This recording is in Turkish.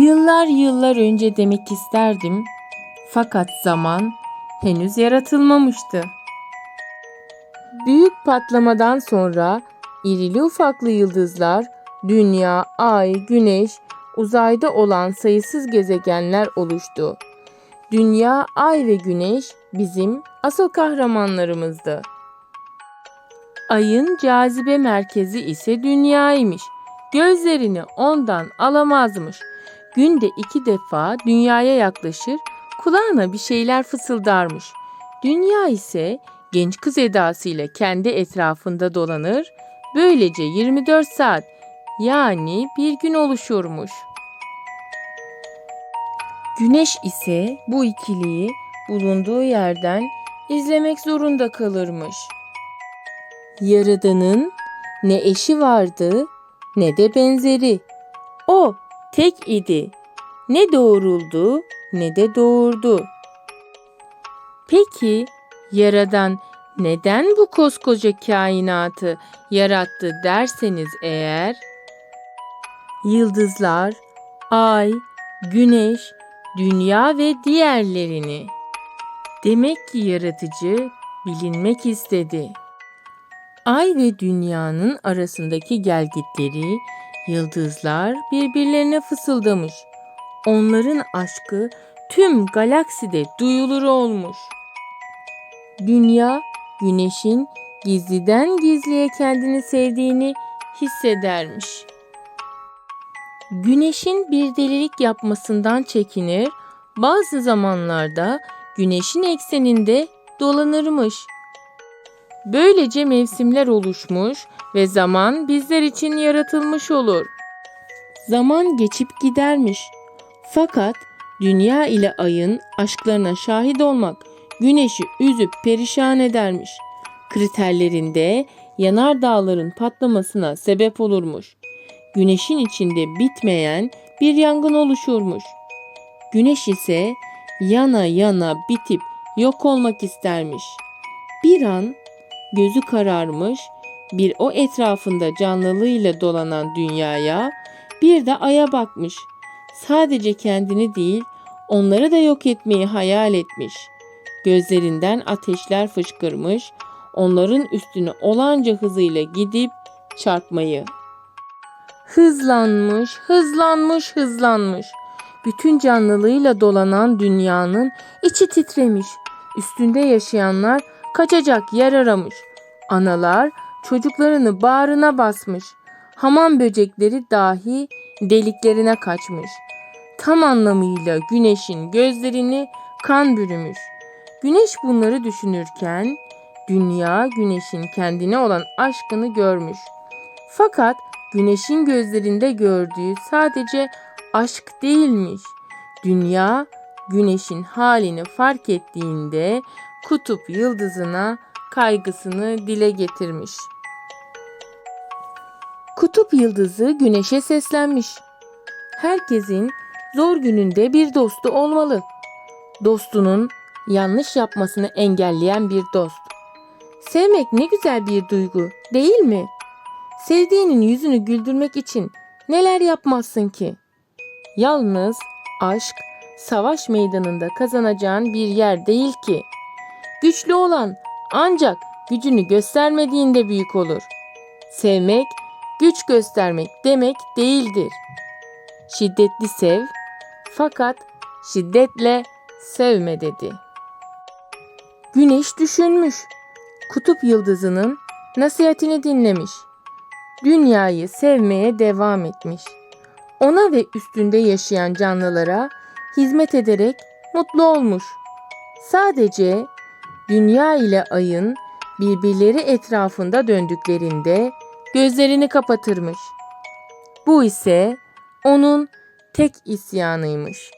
Yıllar yıllar önce demek isterdim. Fakat zaman henüz yaratılmamıştı. Büyük patlamadan sonra irili ufaklı yıldızlar, dünya, ay, güneş, uzayda olan sayısız gezegenler oluştu. Dünya, ay ve güneş bizim asıl kahramanlarımızdı. Ayın cazibe merkezi ise dünyaymış. Gözlerini ondan alamazmış. Günde iki defa dünyaya yaklaşır, kulağına bir şeyler fısıldarmış. Dünya ise genç kız edasıyla kendi etrafında dolanır, böylece 24 saat yani bir gün oluşurmuş. Güneş ise bu ikiliyi bulunduğu yerden izlemek zorunda kalırmış. Yaradanın ne eşi vardı ne de benzeri. O tek idi. Ne doğuruldu ne de doğurdu. Peki Yaradan neden bu koskoca kainatı yarattı derseniz eğer yıldızlar, ay, güneş, dünya ve diğerlerini demek ki yaratıcı bilinmek istedi. Ay ve dünyanın arasındaki gelgitleri yıldızlar birbirlerine fısıldamış. Onların aşkı tüm galakside duyulur olmuş. Dünya güneşin gizliden gizliye kendini sevdiğini hissedermiş. Güneşin bir delilik yapmasından çekinir, bazı zamanlarda güneşin ekseninde dolanırmış. Böylece mevsimler oluşmuş ve zaman bizler için yaratılmış olur. Zaman geçip gidermiş. Fakat dünya ile ayın aşklarına şahit olmak güneşi üzüp perişan edermiş. Kriterlerinde yanar dağların patlamasına sebep olurmuş. Güneşin içinde bitmeyen bir yangın oluşurmuş. Güneş ise yana yana bitip yok olmak istermiş. Bir an gözü kararmış, bir o etrafında canlılığıyla dolanan dünyaya, bir de aya bakmış. Sadece kendini değil, onları da yok etmeyi hayal etmiş. Gözlerinden ateşler fışkırmış, onların üstüne olanca hızıyla gidip çarpmayı. Hızlanmış, hızlanmış, hızlanmış. Bütün canlılığıyla dolanan dünyanın içi titremiş. Üstünde yaşayanlar kaçacak yer aramış. Analar çocuklarını bağrına basmış. Hamam böcekleri dahi deliklerine kaçmış. Tam anlamıyla güneşin gözlerini kan bürümüş. Güneş bunları düşünürken dünya güneşin kendine olan aşkını görmüş. Fakat güneşin gözlerinde gördüğü sadece aşk değilmiş. Dünya güneşin halini fark ettiğinde kutup yıldızına kaygısını dile getirmiş. Kutup yıldızı güneşe seslenmiş. Herkesin zor gününde bir dostu olmalı. Dostunun yanlış yapmasını engelleyen bir dost. Sevmek ne güzel bir duygu, değil mi? Sevdiğinin yüzünü güldürmek için neler yapmazsın ki? Yalnız aşk savaş meydanında kazanacağın bir yer değil ki. Güçlü olan ancak gücünü göstermediğinde büyük olur. Sevmek güç göstermek demek değildir. Şiddetli sev fakat şiddetle sevme dedi. Güneş düşünmüş. Kutup yıldızının nasihatini dinlemiş. Dünyayı sevmeye devam etmiş. Ona ve üstünde yaşayan canlılara hizmet ederek mutlu olmuş. Sadece dünya ile ayın birbirleri etrafında döndüklerinde gözlerini kapatırmış. Bu ise onun tek isyanıymış.